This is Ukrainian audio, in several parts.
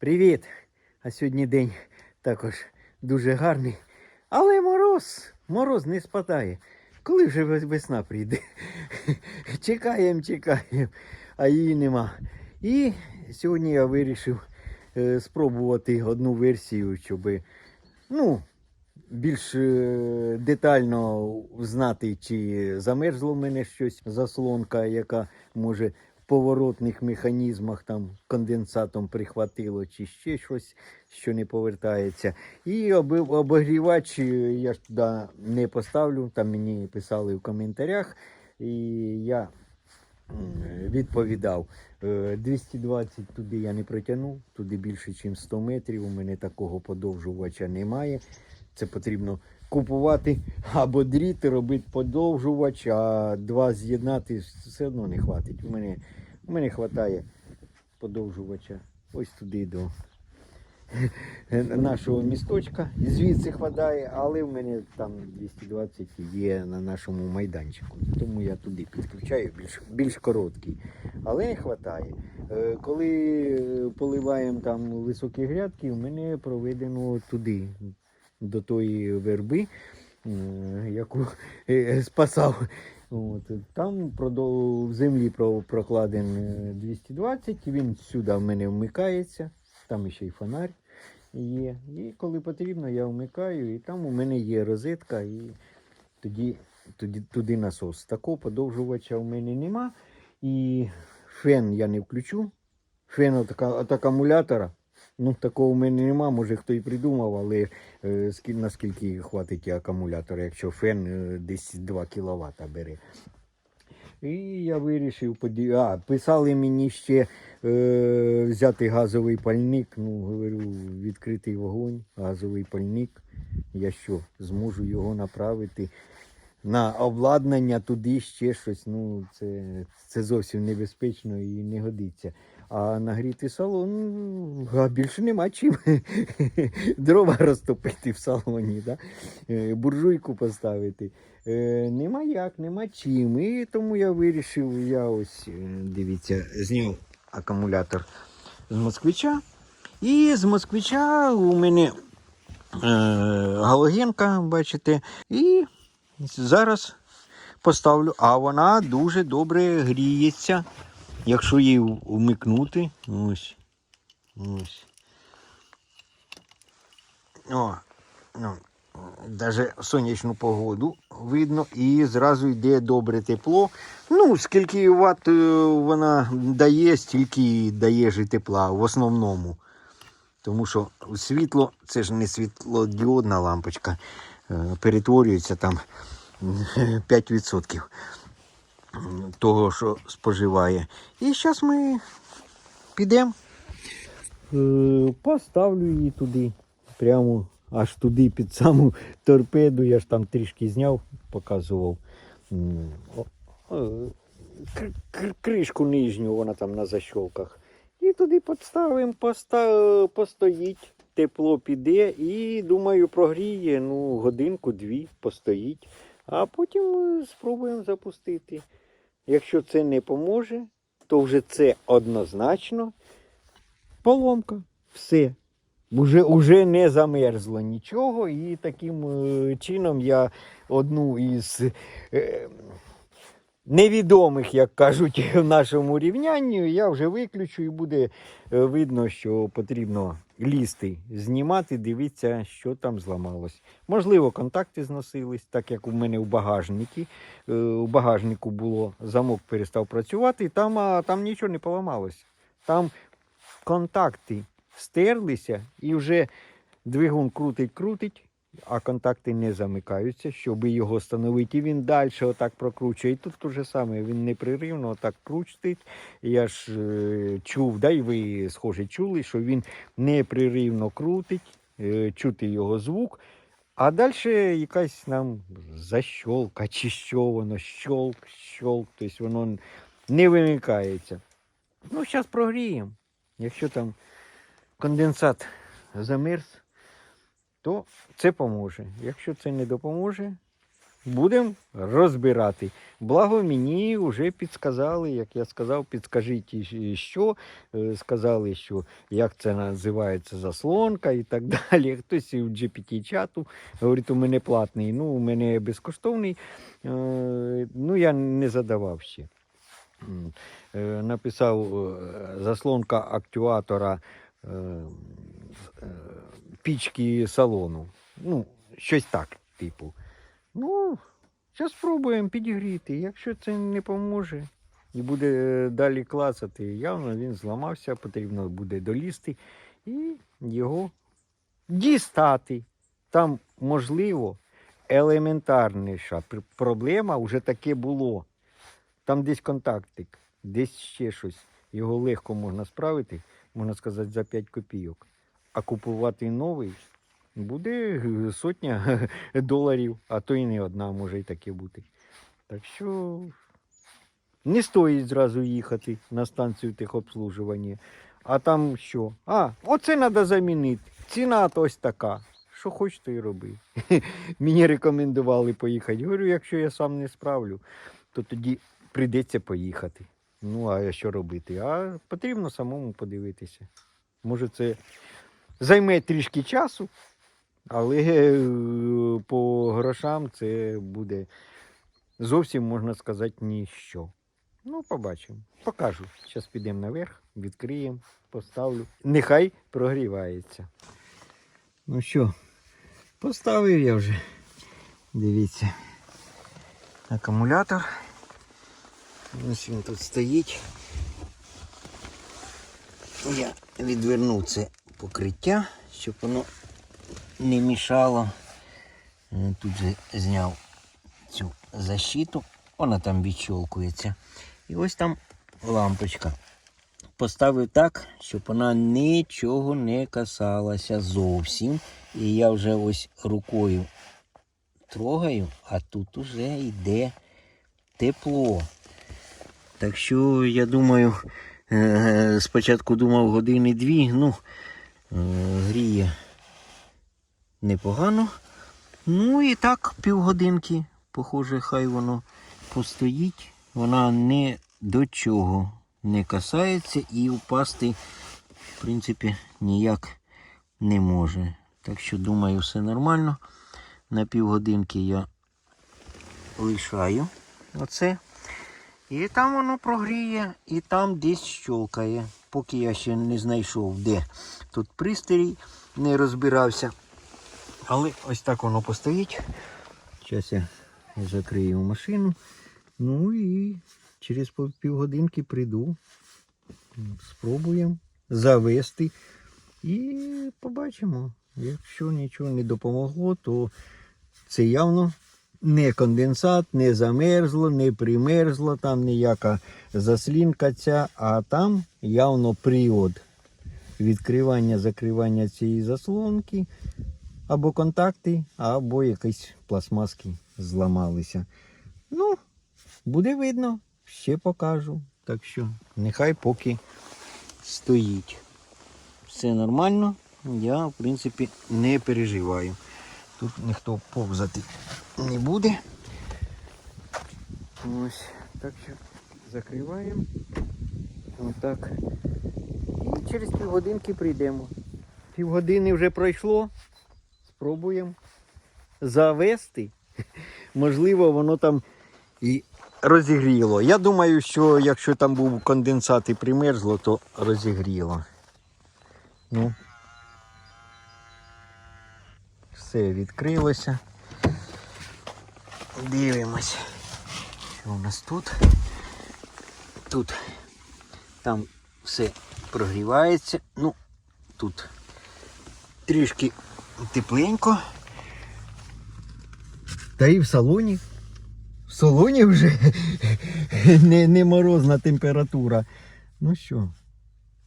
Привіт! А сьогодні день також дуже гарний. Але мороз, мороз не спадає. Коли вже весна прийде? Чекаємо, чекаємо, а її нема. І сьогодні я вирішив е, спробувати одну версію, щоб ну, більш е, детально знати, чи замерзло в мене щось заслонка, яка може поворотних механізмах там конденсатом прихватило, чи ще щось, що не повертається. І обогрівач е, я ж туди не поставлю, там мені писали в коментарях, і я відповідав. Е, 220 туди я не протягнув, туди більше, ніж 100 метрів. У мене такого подовжувача немає. Це потрібно купувати або дріт, робити подовжувач, а два з'єднати все одно не хватить. У мене, у мене вистачає подовжувача ось туди до нашого місточка. Звідси хватає, але в мене там 220 є на нашому майданчику. Тому я туди підключаю більш, більш короткий. Але вистачає. Е, Коли поливаємо там високі грядки, у мене проведено туди, до тої верби, яку е, спасав. От, там в землі прокладен е, 220, він сюди в мене вмикається, там ще й фонарь є. І коли потрібно, я вмикаю, і там у мене є розетка, і тоді, тоді туди насос. Такого подовжувача в мене нема. І фен я не включу. Фен от акумулятора. Ну, такого в мене нема, може хто і придумав, але е, наскільки хватить акумулятора, якщо фен е, десь 2 кВт бере. І я вирішив поді... А, писали мені ще е, взяти газовий пальник. Ну, говорю, відкритий вогонь, газовий пальник. Я що, зможу його направити на обладнання туди ще щось. Ну, це, це зовсім небезпечно і не годиться. А нагріти салон ну, а більше нема чим. Дрова розтопити в салоні, да? Е, буржуйку поставити. Е, нема як, нема чим. І тому я вирішив, я ось, е, дивіться, зняв акумулятор з москвича. І з москвича у мене е, галогенка, бачите, і зараз поставлю, а вона дуже добре гріється. Якщо її вмикнути, ось. Ось. О, ну, даже сонячну погоду видно і зразу йде добре тепло. Ну, скільки ватт е, вона дає, стільки дає ж і тепла в основному. Тому що світло, це ж не світлодіодна лампочка, перетворюється там 5% того, що споживає. І зараз ми підемо. Е, Поставлю її туди, прямо аж туди під саму торпеду. Я ж там трішки зняв, показував. Е, Кришку нижню, вона там на защолках. І туди підставимо, постоїть, тепло піде і думаю, прогріє ну, годинку-дві постоїть, а потім е, спробуємо запустити. Якщо це не поможе, то вже це однозначно поломка. Все. Уже, уже не замерзло нічого, і таким е, чином я одну із е, невідомих, як кажуть, в нашому рівнянні, я вже виключу і буде е, видно, що потрібно лізти, знімати, дивитися, що там зламалось. Можливо, контакти зносились, так як у мене у багажнику. Е, У багажнику було замок перестав працювати, там, а, там нічого не поламалось. Там контакти стерлися і вже двигун крутить-крутить, а контакти не замикаються, щоб його встановити. І він далі отак прокручує. І тут те же саме, він непреривно отак крутить. Я ж е, чув, да, і ви схоже чули, що він непреривно крутить, е, чути його звук. А далі якась нам защолка, чи що воно, щолк, щолк, тобто воно не вимикається. Ну, зараз прогріємо. Якщо там конденсат замерз, то це поможе. Якщо це не допоможе, будемо розбирати. Благо мені вже підсказали, як я сказав, підскажіть що. Е, Сказали, що як це називається заслонка і так далі. Хтось в GPT-чату говорить, у мене платний, ну, у мене безкоштовний. Е, Ну, я не задавав ще. Е, Написав заслонка актуатора пічки салону. Ну, щось так, типу. Ну, зараз спробуємо підігріти. Якщо це не поможе і буде е, далі клацати, явно він зламався, потрібно буде долізти і його дістати. Там, можливо, елементарніша проблема вже таке було. Там десь контактик, десь ще щось. Його легко можна справити, можна сказати, за 5 копійок. А купувати новий буде сотня доларів, а то і не одна може і таке бути. Так що не стоїть зразу їхати на станцію техобслужування. А там що? А, оце треба замінити. Ціна ось така. Що хоч, то й роби. Мені рекомендували поїхати. Говорю, якщо я сам не справлю, то тоді прийдеться поїхати. Ну, а що робити? А потрібно самому подивитися. Може, це займе трішки часу, але е, по грошам це буде зовсім, можна сказати, ніщо. Ну, побачимо. Покажу. Зараз підемо наверх, відкриємо, поставлю. Нехай прогрівається. Ну що, поставив я вже. Дивіться. Акумулятор. Ось він тут стоїть. Я відвернув це покриття, щоб воно не мішало. Е, Тут же зняв цю защиту, вона там відщолкується. І ось там лампочка. Поставив так, щоб вона нічого не касалася зовсім. І я вже ось рукою трогаю, а тут уже йде тепло. Так що я думаю, е, спочатку думав години дві, ну, е, гріє непогано. Ну і так, півгодинки, похоже, хай воно постоїть. Вона не до чого не касається і впасти, в принципі, ніяк не може. Так що, думаю, все нормально. На півгодинки я лишаю оце. І там воно прогріє, і там десь щолкає. Поки я ще не знайшов, де тут пристрій, не розбирався. Але ось так воно постоїть. Зараз я закрию машину. Ну і через півгодинки прийду. Спробуємо завести. І побачимо. Якщо нічого не допомогло, то це явно не конденсат, не замерзло, не примерзло, там ніяка заслінка ця, а там явно привод відкривання, закривання цієї заслонки, або контакти, або якісь пластмаски зламалися. Ну, буде видно, ще покажу. Так що нехай поки стоїть. Все нормально, я в принципі не переживаю. Тут ніхто повзати не буде. Ось, так що закриваємо. Отак. І через півгодинки прийдемо. Півгодини вже пройшло. Спробуємо завести. Можливо, воно там і розігріло. Я думаю, що якщо там був конденсат і примерзло, то розігріло. Ну, все відкрилося. Дивимось. Що у нас тут? Тут там все прогрівається. Ну, тут трішки тепленько. Та і в салоні. В салоні вже не, не морозна температура. Ну що,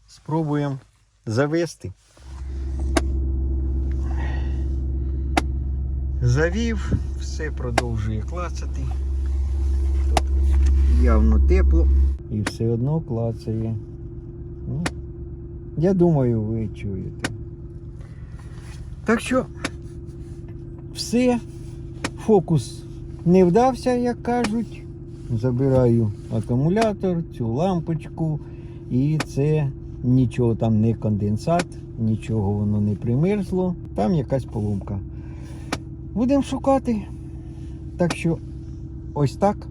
спробуємо завести. Завів, все продовжує клацати. Тут явно тепло і все одно клацає. Ну, я думаю, ви чуєте. Так що все, фокус не вдався, як кажуть. Забираю акумулятор, цю лампочку, і це нічого там не конденсат, нічого воно не примерзло, там якась поломка. Будемо шукати. Так що ось так.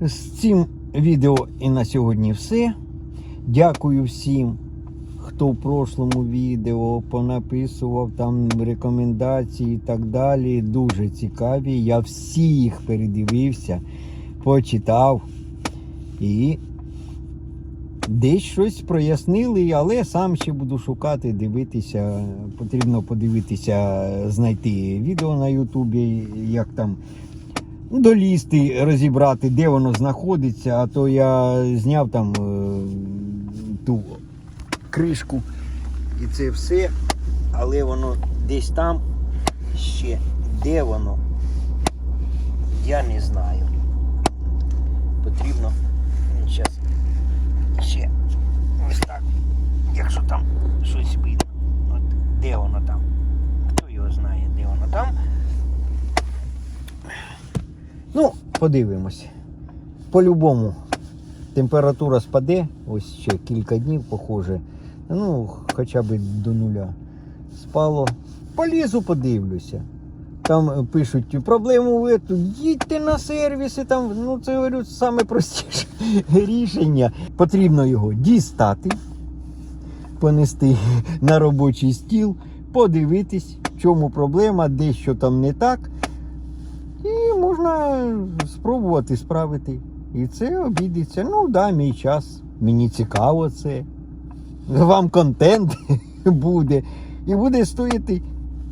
З цим відео і на сьогодні все. Дякую всім, хто в прошлому відео понаписував там рекомендації і так далі. Дуже цікаві. Я всі їх передивився, почитав і десь щось прояснили, але сам ще буду шукати, дивитися. Потрібно подивитися, знайти відео на Ютубі, як там долізти, розібрати, де воно знаходиться, а то я зняв там е, ту кришку і це все, але воно десь там ще де воно, я не знаю. Потрібно ще ось так, якщо там щось видно. От де воно там? Хто його знає, де воно там? Ну, подивимось. По-любому температура спаде, ось ще кілька днів, похоже. Ну, хоча б до нуля. Спало. Полізу, подивлюся. Там е, пишуть проблему ви їдьте на сервіси, там, ну це говорю, саме простіше рішення. Потрібно його дістати, понести на робочий стіл, подивитись, в чому проблема, де що там не так. І можна спробувати справити. І це обійдеться. Ну да, мій час. Мені цікаво це. Вам контент буде. І буде стоїти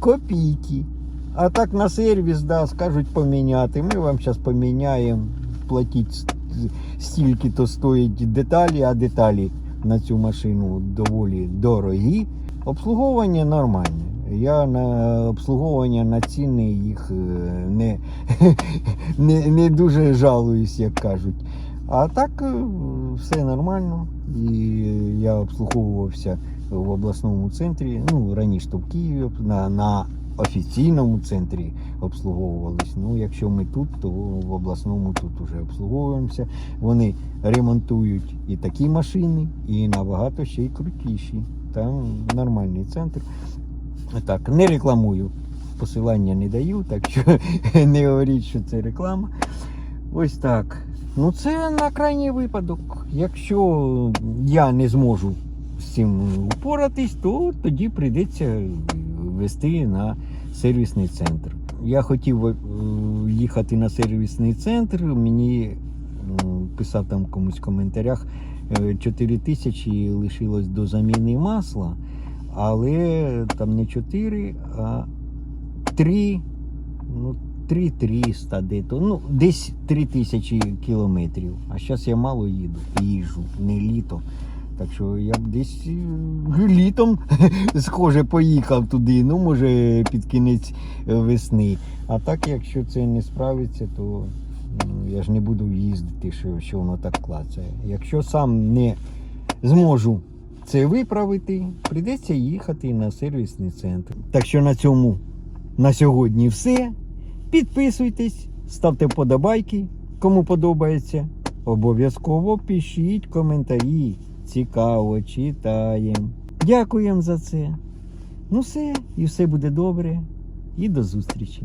копійки. А так на сервіс, да, скажуть поміняти. Ми вам зараз поміняємо. Платіть с- стільки то стоять деталі, а деталі на цю машину доволі дорогі. Обслуговування нормальне. Я на обслуговування на ціни їх е, не, не, не дуже жалуюсь, як кажуть. А так е, все нормально. І я обслуговувався в обласному центрі. Ну, раніше в Києві на, на офіційному центрі обслуговувались. Ну, якщо ми тут, то в обласному тут уже обслуговуємося. Вони ремонтують і такі машини, і набагато ще й крутіші. Там нормальний центр. Так, не рекламую. Посилання не даю, так що не говоріть, що це реклама. Ось так. Ну, це на крайній випадок. Якщо я не зможу з цим упоратись, то тоді прийдеться вести на сервісний центр. Я хотів е, їхати на сервісний центр, мені писав там комусь в коментарях, е, 4 тисячі лишилось до заміни масла, але там не 4, а 3, ну, 3300 де-то, ну, десь 3000 кілометрів. А зараз я мало їду, їжджу, не літо. Так що я б десь е, літом, схоже, поїхав туди, ну, може, під кінець е, весни. А так, якщо це не справиться, то ну, я ж не буду їздити, що, що воно так клацає. Якщо сам не зможу це виправити, прийдеться їхати на сервісний центр. Так що на цьому на сьогодні все. Підписуйтесь, ставте вподобайки, кому подобається. Обов'язково пишіть коментарі. Цікаво, читаємо. Дякуємо за це. Ну все, і все буде добре. І до зустрічі.